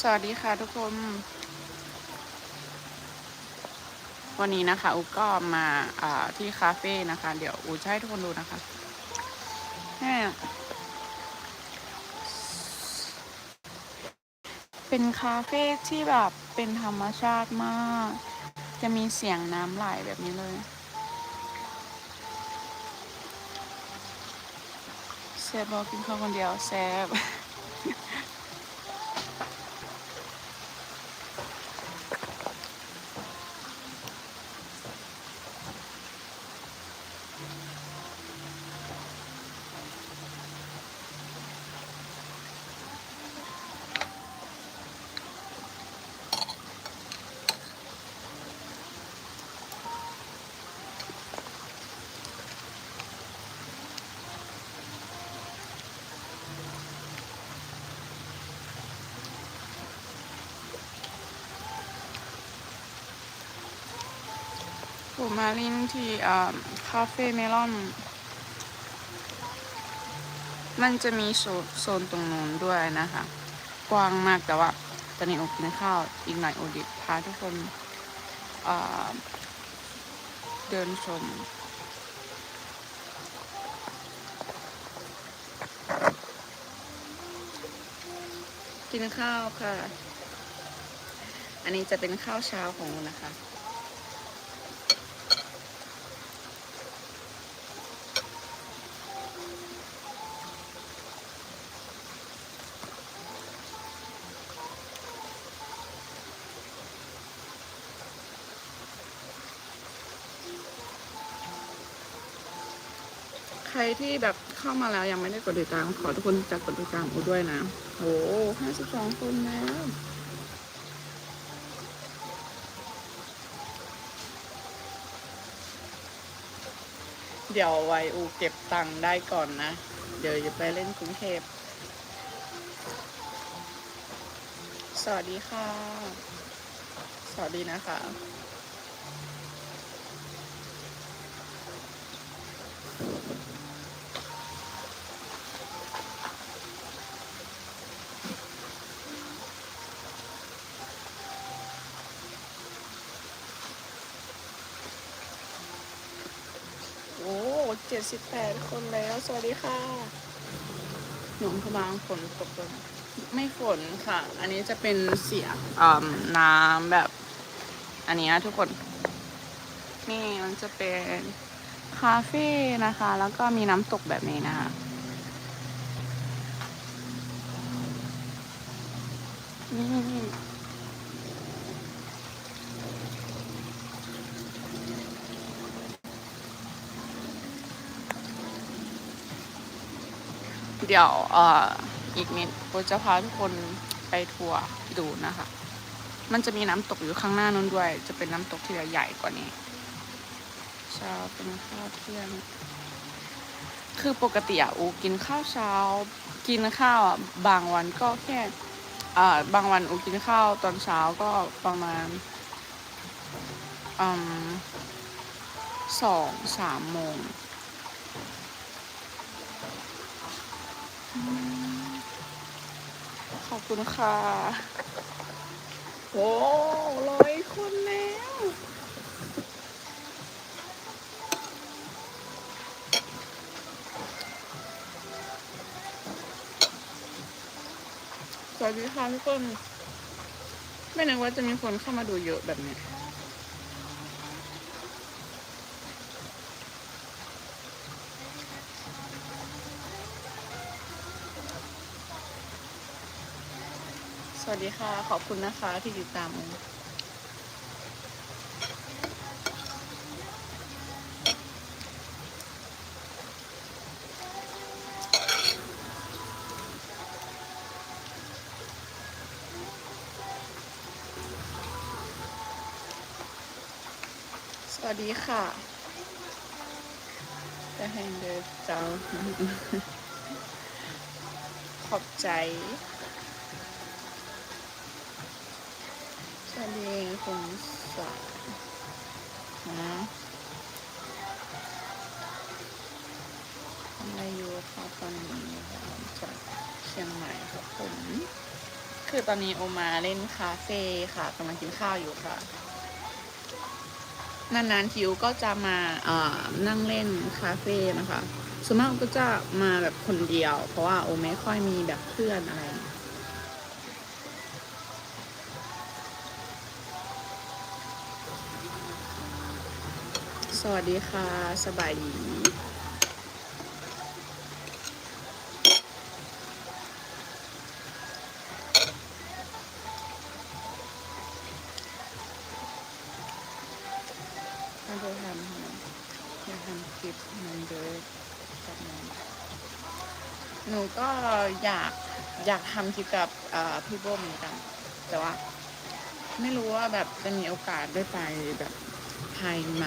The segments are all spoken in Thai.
สวัสดีค่ะทุกคน วันนี้นะคะ อูก็มาที่คาเฟ่นะคะ เดี๋ยวอูจะให้ทุกคนดูนะคะแม่เป็นคาเฟ่ที่แบบเป็นธรรมชาติมาก จะมีเสียงน้ำไหลแบบนี้เลยแซบบอกินข้าวคนเดียวแซบ มมาลินที่คาเฟ่เมลอน มันจะมีโซนตรงนู้นด้วยนะคะ กว้างมากแต่ว่าตอนนี้อกกินข้าวอีกหน่อยโอดิตพาทุกคนเดินชมกินข้าวค่ะ อันนี้จะเป็นข้าวเช้าของนะคะ ที่แบบเข้ามาแล้วยังไม่ได้กดติดตามขอทุกคนจะกดติดตามอูด้วยนะโอ้ห้าสิบสองคนแล้วเดี๋ยวไวอูเก็บตังค์ได้ก่อนนะ เดี๋ยวจะไปเล่นกรุงเทพ สวัสดีค่ะ สวัสดีนะคะ 48 คนแล้ว สวัสดีค่ะหนุ่มพบางฝนตกเลไม่ฝนค่ะ อันนี้จะเป็นเสียน้ำแบบ อันนี้ทุกคน นี่มันจะเป็นคาเฟ่นะคะ แล้วก็มีน้ำตกแบบนี้นะคะนี่ เดี๋ยวอ่ออีกนิดโบจะพาทุกคนไปทัวร์ดูนะคะ มันจะมีน้ำตกอยู่ข้างหน้านู้นด้วย จะเป็นน้ำตกที่ใหญ่กว่านี้เช้าเป็นข้าวเที่ยงคือปกติอะอูกินข้าวเช้า กินข้าวอะบางวันก็แค่อ่าบางวันอูกินข้าวตอนเช้าก็ประมาณอืมสองสามโมง คุณค่ะ โอ้ร้อยคนแล้ว สวัสดีค่ะทุกคน ไม่นึกว่าจะมีคนเข้ามาดูเยอะแบบนี้ วัสดีค่ะ ขอบคุณนะคะที่ติดตามสวัสดีค่ะจะให้เดินเจ้าขอบใจสวัสดีคุณสายนะทำอะไรอยู่ครับตอนนี้จากเชียงใหม่ครับผม คือตอนนี้โอมาเล่นคาเฟ่ค่ะกำลังกินข้าวอยู่ค่ะ นานๆทิวก็จะมาเอ่อนั่งเล่นคาเฟ่นะคะส่วนมากก็จะมาแบบคนเดียว เพราะว่าโอไม่ค่อยมีแบบเพื่อนอะไรสวัสดีค่ะ สบายดี มันเดิมแบบนั้นหนูก็อยากอยากทำคลิปกับพี่โบเหมือนกัน แต่ว่า ไม่รู้ว่าแบบจะมีโอกาสได้ไปแบบไทยไหม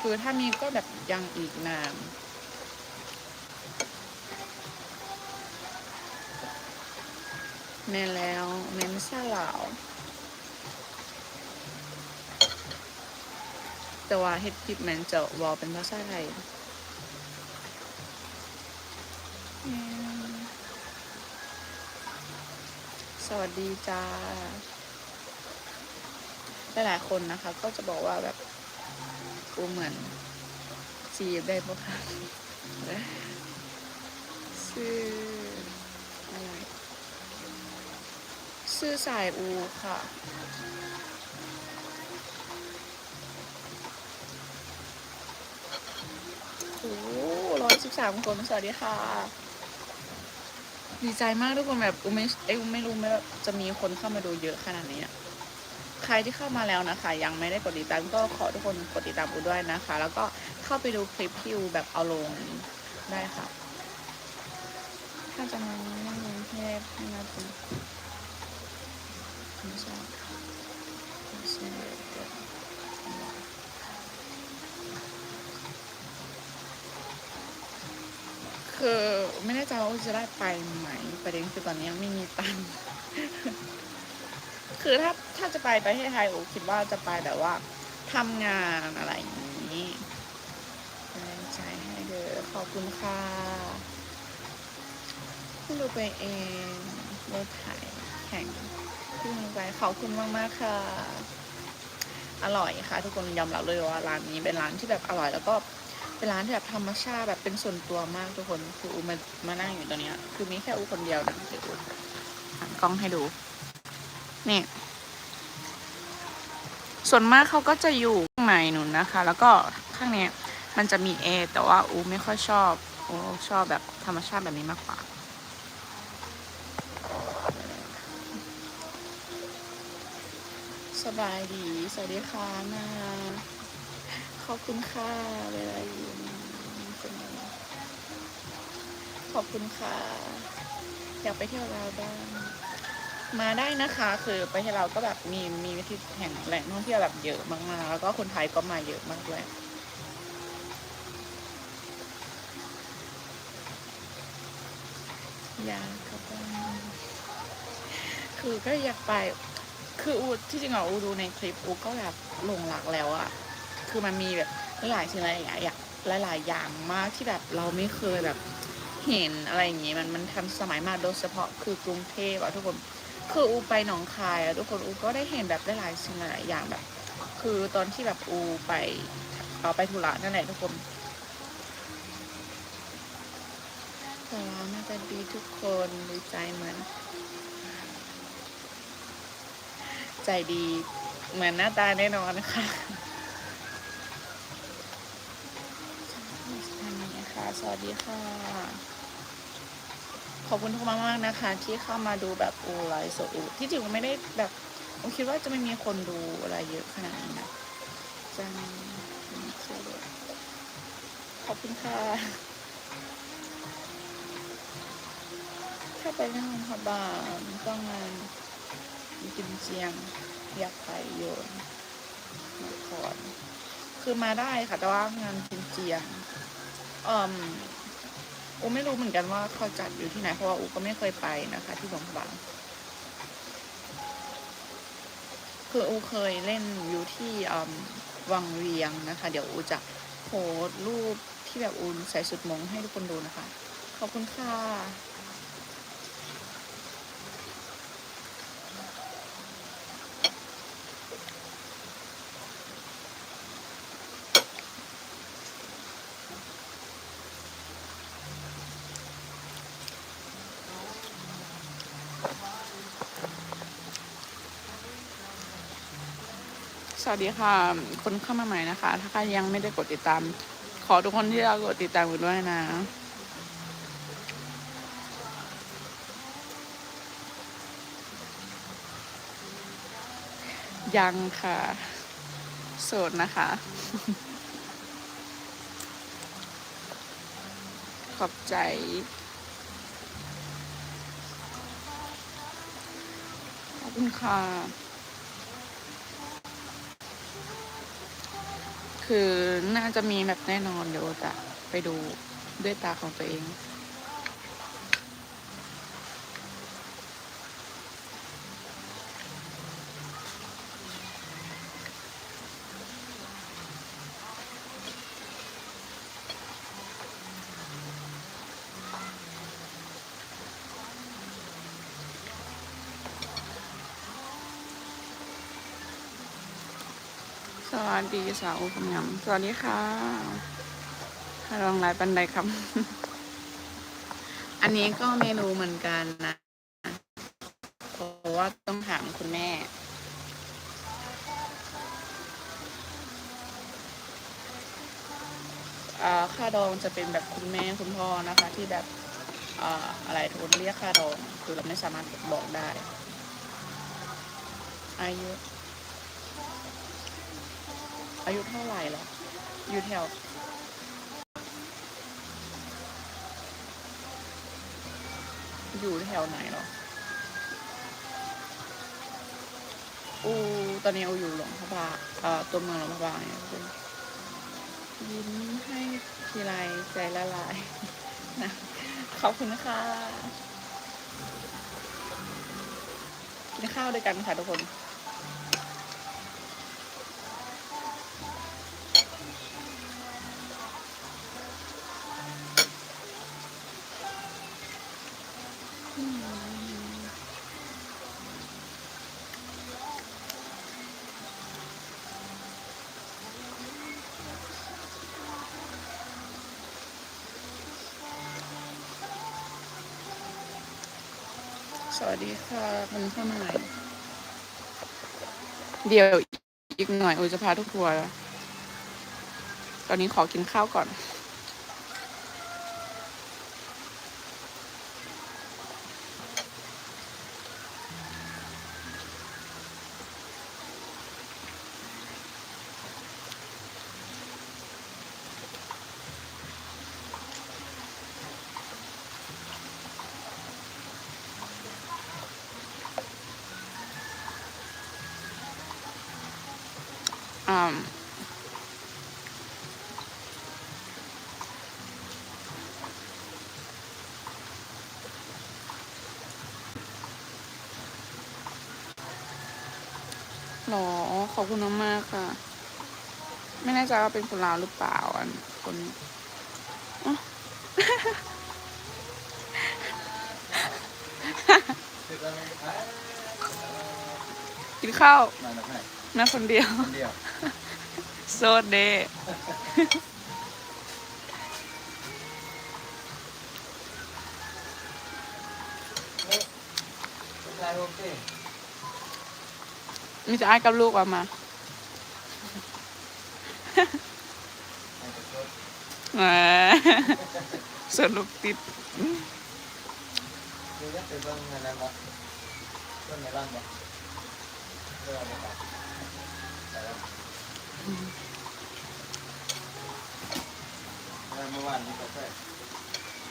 คือถ้ามีก็แบบยังอีกนานแม่แล้วแม่ไม่ใช่เหล่า แต่ว่าเฮ็ดคลิปมันจะวอลเป็นภาษาไทยสวัสดีจ้าหลายๆคนนะคะ ก็จะบอกว่าแบบกูเหมือนจีบได้ปะคะชื่ออะไรชื่อสายอูค่ะ โอ้ร้อยสิบสามคนสวัสดีค่ะ ดีใจมากทุกคนแบบอูไม่เอ้ยอูไม่รู้ไม่ว่าจะมีคนเข้ามาดูเยอะขนาดนี้ใครที่เข้ามาแล้วนะคะ ยังไม่ได้กดติดตามก็ขอทุกคนกดติดตามอูด้วยนะคะ แล้วก็เข้าไปดูคลิปที่อูแบบเอาลงได้ค่ะ ถ้าจะมานั่งกรุงเทพไม่น่าจะไม่ใช่ไม่ใช่ คือไม่แน่ใจว่าจะได้ไปไหมประเด็นคือตอนนี้ไม่มีตังค์คือถ้าถ้าจะไปประเทศไทยโอคิดว่าจะไปแบบว่าทำงานอะไรอย่างนี้เป็นแรงใจให้เด้อขอบคุณค่ะคุณดูไปเองรถไถแข่งที่ลงไปขอบคุณมากมากค่ะ อร่อยค่ะ ทุกคนยอมรับเลยว่าร้านนี้เป็นร้านที่แบบอร่อยแล้วก็ เป็นร้านที่แบบธรรมชาติแบบเป็นส่วนตัวมากทุกคน คืออูมามานั่งอยู่ตรงเนี้ยคือมีแค่อูคนเดียวนะเดี๋ยวอูหันกล้องให้ดู นี่ ส่วนมากเขาก็จะอยู่ข้างในหนุนนะคะ แล้วก็ข้างเนี้ยมันจะมีแอร์แต่ว่าอูไม่ค่อยชอบอูชอบแบบธรรมชาติแบบนี้มากกว่าสบายดี สวัสดีค่ะนา อบคุณค่ะเวลาอยู่เป็นไงขอบคุณค่ะ อยากไปเที่ยวลาวบ้างมาได้นะคะ คือไปที่เราวก็แบบมีมีวิธีแห่งแหล่งท่องเที่ยวแบบเยอะมากๆแล้วก็คนไทยก็มาเยอะมากด้วยอยากกลับบ้านคือก็อยากไป คืออูที่จริงอะอูดูในคลิปอูก็แบบหลงรักแล้วอะ คือมันมีแบบหลายสิ่งหลายอย่างหลายๆอย่างมากที่แบบเราไม่เคยแบบเห็นอะไรอย่างงี้มันมันทันสมัยมากโดยเฉพาะคือกรุงเทพอะทุกคนคืออูไปหนองคายอะทุกคนอูก็ได้เห็นแบบหลายๆสิ่งหลายอย่างแบบ คือตอนที่แบบอูไปเอาไปธุระนั่นแหละทุกคนแต่เราน่าจะดีทุกคนดีใจเหมือน ใจดีเหมือนหน้าตาแน่นอนนะคะอันนี้ค่ะ สวัสดีค่ะ ขอบคุณทุกคนมากๆนะคะ ที่เข้ามาดูแบบอูไลฟ์สดอูที่จริงไม่ได้แบบอูคิดว่าจะไม่มีคนดูอะไรเยอะขนาดนี้นะจังเชื่อเลยขอบคุณค่ะถ้าไปเรื่องพบาลต้องงานกินเจียง อยากไปโยนนครคือมาได้ค่ะ แต่ว่างานกินเจียง อืมอูไม่รู้เหมือนกันว่าเขาจัดอยู่ที่ไหนเพราะว่าอูก็ไม่เคยไปนะคะ ที่หลวงพระบางคืออูเคยเล่นอยู่ที่อืมวังเวียงนะคะ เดี๋ยวอูจะโพสต์รูปที่แบบอูใส่สุดมงให้ทุกคนดูนะคะ ขอบคุณค่ะ ส วัสดีค่ะ คนเข้ามาใหม่นะคะ ถ้าใครยังไม่ได้กดติดตาม ขอทุกคนที่เรากดติดตามกันด้วยนะยังค่ะ โสดนะคะ ขอบใจ ขอบคุณค่ะ คือน่าจะมีแบบแน่นอนเดี๋ยวจะไปดูด้วยตาของตัวเอง สวัสดีสาวคำยำสวัสดีค่ะลองไลฟ์ปันไดครับ อันนี้ก็เมนูเหมือนกันนะเพราะว่าต้องถามคุณแม่อ่าค่าดองจะเป็นแบบคุณแม่คุณพ่อนะคะ ที่แบบอ่าอะไรทุนเรียกค่าดอง คือเราไม่สามารถบอกได้อายุ อายุเท่าไหร่หรอ อยู่แถวอยู่แถวไหนหรออูตอนนี้อูอยู่หลวงพระบางเอ่อตัวเมืองหลวงพระบางเนี่ยคือยิ้มให้ทีไรใจละลายนะขอบคุณค่ะกินข้าวด้วยกันค่ะทุกคน วัสดีค่ะคุณเข้ามาใหม่เดี๋ยวอีกหน่อยอูจะพาทุกทัวร์แล้ว ตอนนี้ขอกินข้าวก่อน อ่าหร อขอบคุณมากๆค่ะ ไม่แน่ใจว่าเป็นคนลาวหรือเปล่าอันคนอ๋อกินข้าวมาแล้วไงนะคนเดียว คนเดียว โซดเด มีจะอ้ายกับลูกออกมาสนลูกติดไปเบิ่งอันนั้นบ่ต้นเมลอนบ่เรื่องอะไรบ่แต่ละเมื่อวานนี้ก็ไป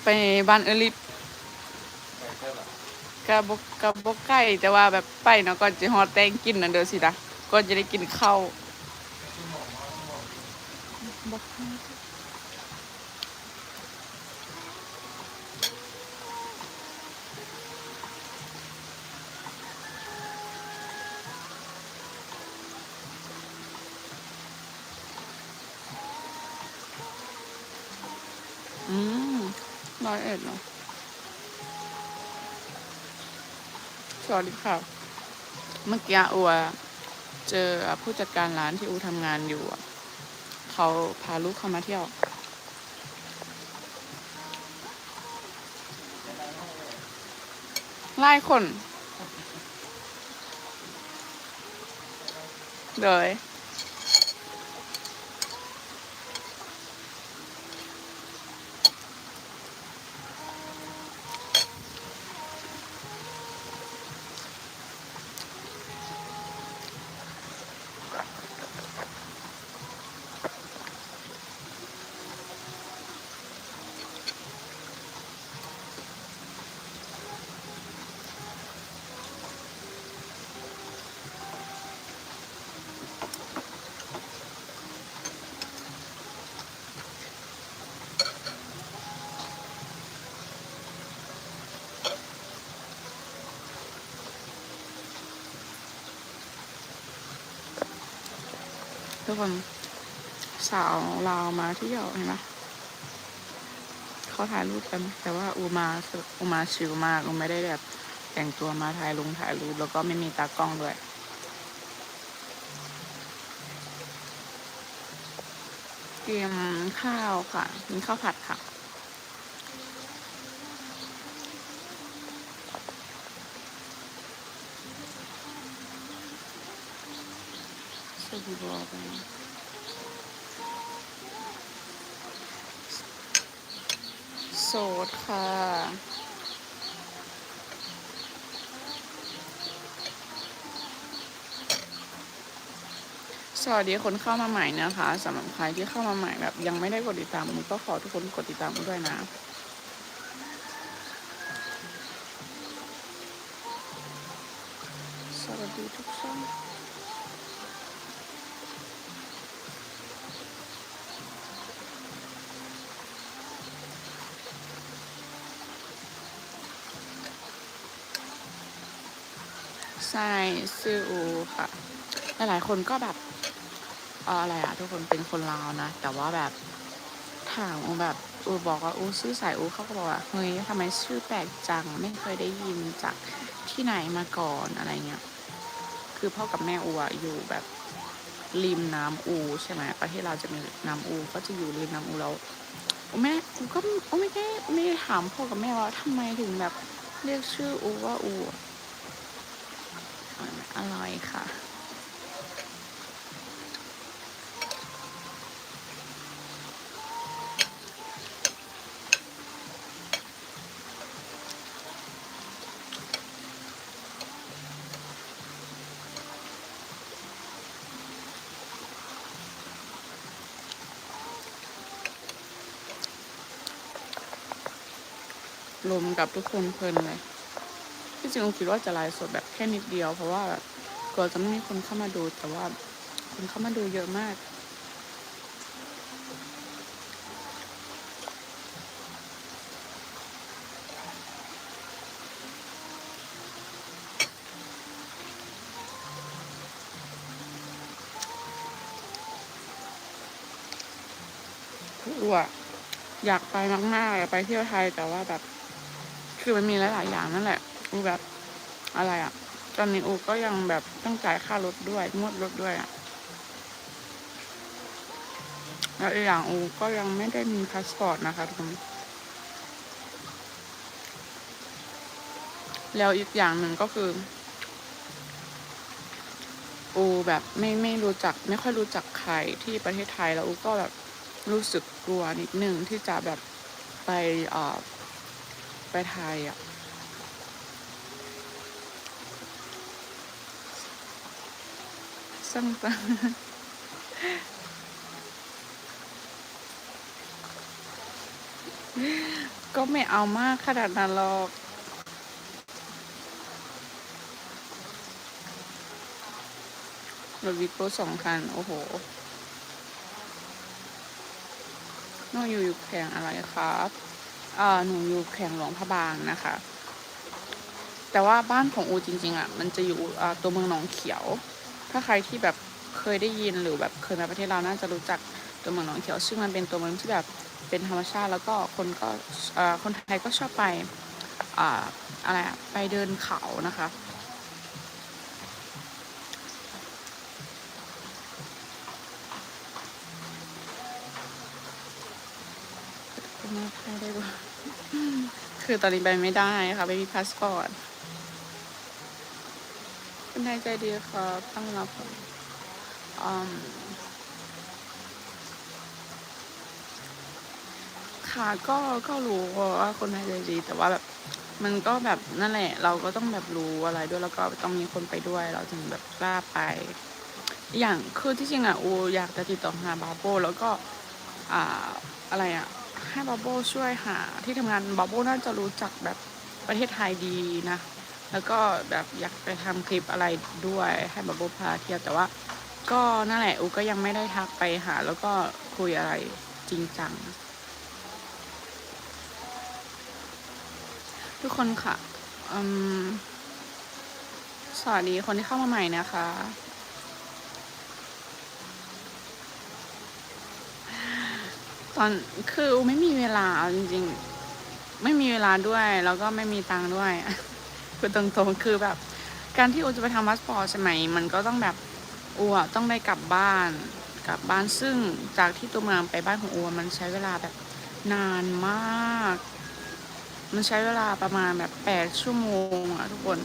ไปบ้านเอลิฟ กะบกกะบกใกล้แต่ว่าแบบไปเนาะก่อนจะฮอแตงกินนั่นเด้อสินะก่อนจะได้กินข้าวอืมร้อยเอ็ดเนาะ สวัสดีค่ะ เมื่อกี้อัวเจอผู้จัดการร้านที่อูทำงานอยู่เขาพาลูกเข้ามาเที่ยว ไล่คน เลย ทุกคนสาวลาวมาเที่ยวเห็นไหมเขาถ่ายรูปกันแต่ว่าอูมาอูมาชิลมากอูไม่ได้แบบแต่งตัวมาถ่ายลงถ่ายรูปแล้วก็ไม่มีตากล้องด้วยเตรียมข้าวค่ะมีข้าวผัดค่ะ สบู่บอไปโสดค่ะสวัสดีคนเข้ามาใหม่นะคะสำหรับใครที่เข้ามาใหม่แบบยังไม่ได้กดติดตามมุก็ขอทุกคนกดติดตามมุด้วยนะ หลายๆคนก็แบบเอออะไรอะทุกคนเป็นคนลาวนะ แต่ว่าแบบถามอูแบบอูบอกว่าอูชื่อสายอูเขาก็บอกว่าเฮ้ยทำไมชื่อแปลกจังไม่เคยได้ยินจากที่ไหนมาก่อนอะไรเงี้ยคือพ่อกับแม่อูอะอยู่แบบริมน้ำอูใช่ไหมประเทศเราจะมีน้ำอู ก็จะอยู่ริมน้ำอูแล้วแม่อูก็อูไม่ได้ไม่ได้ถามพ่อกับแม่ว่าทำไมถึงแบบเรียกชื่ออูว่าอูอร่อยค่ะ รวมกับทุกคนเพลินเลยที่จริงคิดว่าจะไลฟ์สดแบบแค่นิดเดียว เพราะว่าแบบกลัวจะไม่มีคนเข้ามาดูแต่ว่าคนเข้ามาดูเยอะมากอูอะอยากไปมากๆอยากไปเที่ยวไทยแต่ว่าแบบ คือมันมีหลายๆอย่างนั่นแหละอูแบบอะไรอะตอนนี้อูก็ยังแบบต้องจ่ายค่ารถด้วยงวดรถด้วยอะแล้วอีกอย่างอูก็ยังไม่ได้มีพาสปอร์ตนะคะทุกคนแล้วอีกอย่างหนึ่งก็คือ อูแบบไม่ไม่รู้จัก ไม่ค่อยรู้จักใครที่ประเทศไทยแล้วอูก็แบบรู้สึกกลัวนิดนึงที่จะแบบไปอ่อ ไปไทยอะ สั่งตังก็ไม่เอามากขนาดนั้นหรอก รถวิโก้สองคัน โอ้โหน้องอยู่อยู่แข่งอะไรครับ อ่าหนูอยู่แข่งหลวงพระบางนะคะ แต่ว่าบ้านของอูจริง ๆอะมันจะอยู่ตัวเมืองหนองเขียว ถ้าใครที่แบบเคยได้ยินหรือแบบเคยมาประเทศเราน่าจะรู้จักตัวเมืองหนองเขียว ซึ่งมันเป็นตัวเมืองที่แบบเป็นธรรมชาติแล้วก็คนก็คนไทยก็ชอบไปอ่าอะไรไปเดินเขานะคะไม่ได้ได้ด้วย คือตอนนี้ไปไม่ได้ค่ะไม่มีพาสปอร์ตคนไทยใจดีครับตั้งรับอืมค่ะก็ก็รู้ว่าคนไทยใจดี แต่ว่าแบบมันก็แบบนั่นแหละ เราก็ต้องแบบรู้อะไรด้วยแล้วก็ต้องมีคนไปด้วย เราถึงแบบกล้าไป อย่างคือที่จริงอะอูอยากจะติดต่อหาบาโบแล้วก็ อ่าอะไรอะ ให้บาโบช่วยหาที่ทำงานบาโบน่าจะรู้จักแบบประเทศไทยดีนะ แล้วก็แบบอยากไปทำคลิปอะไรด้วยให้บาโบพาเที่ยวแต่ว่า ก็นั่นแหละอูก็ยังไม่ได้ทักไปหา แล้วก็คุยอะไรจริงจัง ทุกคนค่ะสวัสดีคนที่เข้ามาใหม่นะคะ ตอนคืออูไม่มีเวลาจริง ๆ ไม่มีเวลาด้วย แล้วก็ไม่มีตังค์ด้วยคือตรงๆคือแบบ การที่อูจะไปทำพาสปอร์ตใช่ไหมมันก็ต้องแบบอูอะต้องได้กลับบ้านกลับบ้านซึ่งจากที่ตัวเมืองไปบ้านของอูมันใช้เวลาแบบนานมาก มันใช้เวลาประมาณแบบแปดชั่วโมงอะทุกคน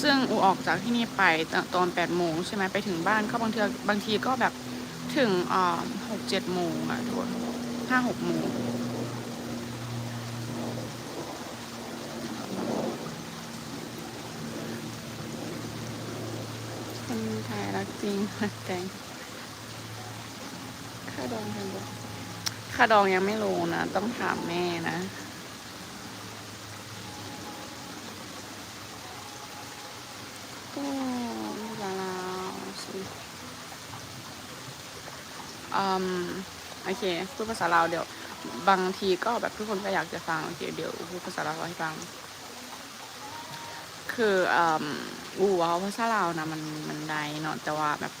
ซึ่งอูออกจากที่นี่ไปตตอนแปดโมงใช่ไหมไปถึงบ้านก็บางทีบางทีก็แบบ ถึงหกเจ็ดโมงอะทุกคนห้าหกโมงคนไทยรักจริงรักแกงค่าดองเป็นบค่าดองยังไม่รู้นะ ต้องถามแม่นะ ก็ไม่ละลาวสิอื มโอเคพูดภาษาลาวเดี๋ยว บางทีก็แบบทุกคนก็อยากจะฟังโอเคเดี๋ยวพูดภาษาลาวให้ฟัง คืออืมอูว่าภาษาลาวนะมันมันได้เนาะแต่ว่าแบบ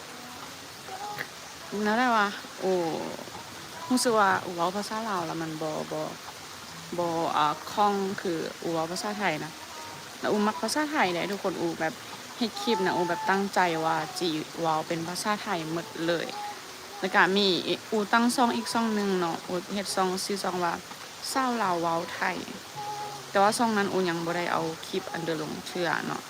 นั่นแหละว่าโอ้รู้สึกว่าอูว่าภาษาลาวแล้วมันบ่บ่บ่อ่าคล่องคืออูว่าภาษาไทยนะแล้วอูมักภาษาไทยเลยทุกคนอูแบบเฮ็ดคลิปนะอูแบบตั้งใจว่าจีวาวเป็นภาษาไทยหมดเลย แล้วก็มีอูตั้งซองอีกซองหนึ่งเนาะอูเฮ็ดซองชื่อซองว่าเศร้าลาวเว้าไทย แต่ว่าซองนั้นอูยังบ่ได้เอาคลิปอันเดอร์ลงเชื่อเนาะ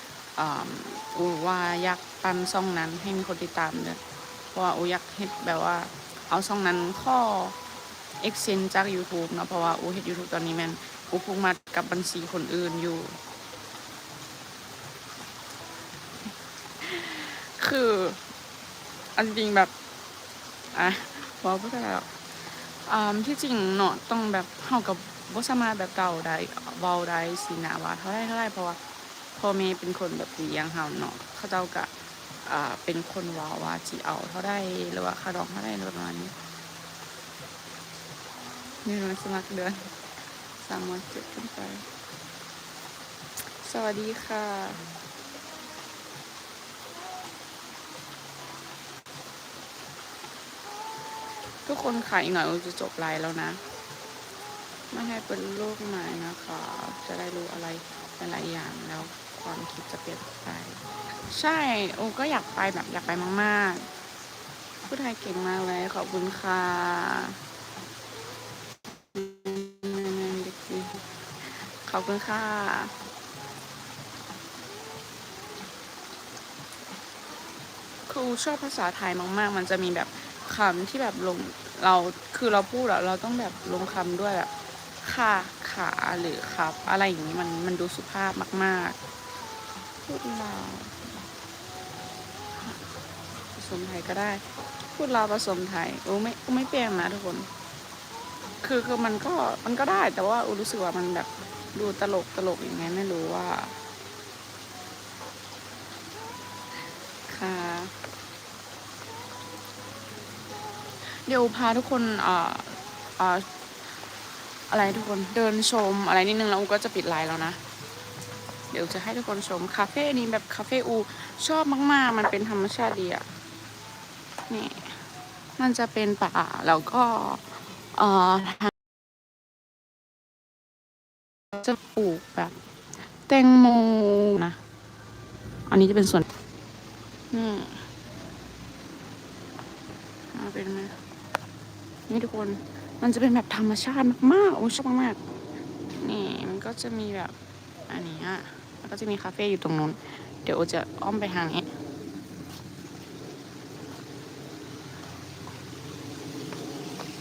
อูว่าอยากปั้นซองนั้นให้มีคนติดตามเด้อเพราะว่าอูอยากเฮ็ดแบบว่า เอาซองนั้นข้อ exchange จาก YouTube เนาะเพราะว่าอูเฮ็ด YouTube ตอนนี้แม่นอูผูกมัดกับบัญชีคนอื่นอยู่ คืออันจริงแบบ อะเว้าบ่ได้หรอกอ่าที่จริงเนาะต้องแบบเฮากับบ่สามารถแบบเก่าได้เว้าได้สินะว่าเท่าไรเท่าไรเพราะว่าพ่อแม่เป็นคนแบบเลี้ยงเฮาเนาะเขาเจ้าก็อ่าเป็นคนว้าว่าสิเอาเท่าไรหรือว่าคาดอกเท่าไรประมาณนี้นี่มันสมัครเดือนสามวันเจ็ดขึ้นไป สวัสดีค่ะ ทุกคนขายอีกหน่อยเราจะจบไลฟ์แล้วนะ ไม่ให้เป็นโลกใหม่นะคะ จะได้รู้อะไรหลายอย่างแล้วความคิดจะเปลี่ยนไป ใช่โอก็อยากไปแบบอยากไปมากๆผู้ไทยเก่งมากเลยขอบคุณค่ะขอบคุณค่ะครูชอบภาษาไทยมากๆ มันจะมีแบบ คำที่แบบลงเราคือเราพูดอะเราต้องแบบลงคำด้วยแบบค่ะขาหรือครับ อะไรอย่างนี้มันมันดูสุภาพมาก ๆ พูดลาวผสมไทยก็ได้ พูดลาวผสมไทยโอ้ไม่ไม่เปลี่ยนนะทุกคน คือคือมันก็มันก็ได้แต่ว่าอูรู้สึกว่ามันแบบดูตลกตลกอยังไงไม่รู้ว่า เดี๋ยวพาทุกคนเอ่อเอ่ออะไรทุกคนเดินชมอะไรนิดนึงแล้วอูก็จะปิดไลน์แล้วนะ เดี๋ยวจะให้ทุกคนชมคาเฟ่นี้แบบคาเฟ่อูชอบมาก ๆ มันเป็นธรรมชาติดีอะนี่มันจะเป็นป่าแล้วก็เอ่อจะปลูกแบบแตงโมนะ อันนี้จะเป็นส่วนนี่อ่าเป็นไหม นี่ทุกคน มันจะเป็นแบบธรรมชาติมากๆโอ้ชอบมากๆนี่มันก็จะมีแบบอันนี้อะแล้วก็จะมีคาเฟ่อยู่ตรงนู้น เดี๋ยวจะอ้อมไปทางนี้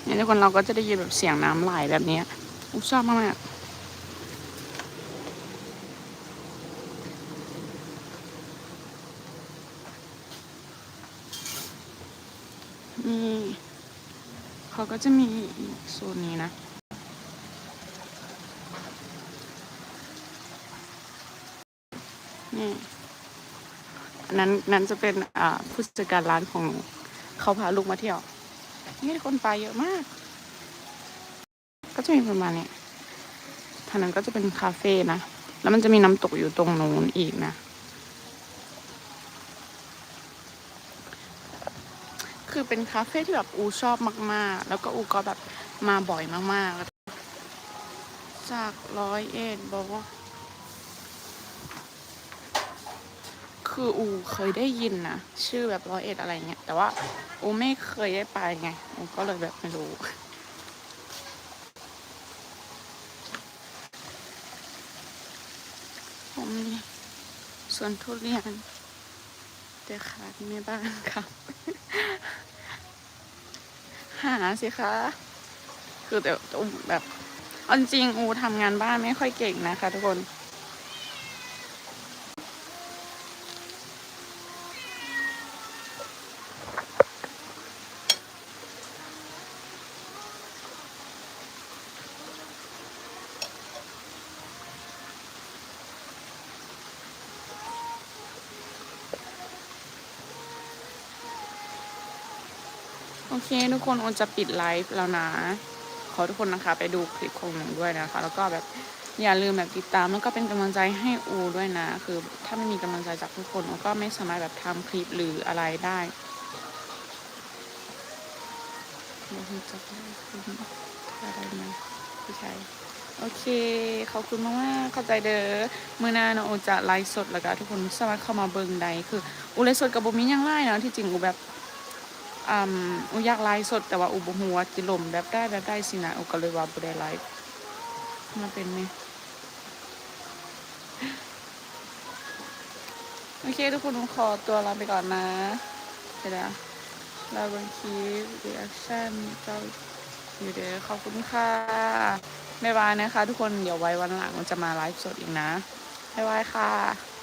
นี่ทุกคนเราก็จะได้ยินแบบเสียงน้ำไหลแบบนี้อุ๊ยชอบมากๆนี่ เขาก็จะมีอีกโซนนี้นะ นี่นั้นนั้นจะเป็นอ่าผู้จัดการร้านของหนูเขาพาลูกมาเที่ยว นี่คนไปเยอะมาก ก็จะมีประมาณนี้ทางนั้นก็จะเป็นคาเฟ่นะ แล้วมันจะมีน้ำตกอยู่ตรงนู้นอีกนะ คือเป็นคาเฟ่ที่แบบอูชอบมากๆ แล้วก็อูก็แบบมาบ่อยมากๆ จากร้อยเอ็ดบอกว่า คืออูเคยได้ยินนะชื่อแบบร้อยเอ็ดอะไรเงี้ย แต่ว่าอูไม่เคยได้ไปไง อูก็เลยแบบไม่รู้ผมนี่สวนทุเรียนแต่ขาดแม่บ้านครับ หาสิคะ คือแต่แบบเอาจริงๆอูทำงานบ้านไม่ค่อยเก่งนะคะทุกคน เคทุกคนโอนจะปิดไลฟ์แล้วนะ ขอทุกคนนะคะ ไปดูคลิปของหนูด้วยนะคะ แล้วก็แบบอย่าลืมแบบติดตามแล้วก็เป็นกำลังใจให้อูด้วยนะ คือถ้าไม่มีกำลังใจจากทุกคนก็ไม่สามารถแบบทำคลิปหรืออะไรได้เดี๋ยวเราจะได้คุณอะไรไหมพี่ชัยโอเคขอบคุณมากมากๆเข้าใจเด้อมือหน้าเนาะโอจะไลฟ์สดแล้วก็ทุกคนสามารถเข้ามาเบิ่งได้คืออูไลฟ์สดกับบุมีหยังไล่นะที่จริงอูแบบ อืมอุอยากไลฟ์สดแต่ว่าอุบหัวจิลมแบบได้แบบได้สินะอุก็เลยว่าบ่ได้ไลฟ์มาเป็นไหมโอเค ทุกคนขอตัวลาไปก่อนนะเดี๋ยวเราบนคลิปรีแอคชั่นเจ้าอยู่เดี๋ยวขอบคุณค่ะบ๊ายบายนะคะ ทุกคนเดี๋ยวไว้วันหลังมันจะมาไลฟ์สดอีกนะบ๊ายบายค่ะ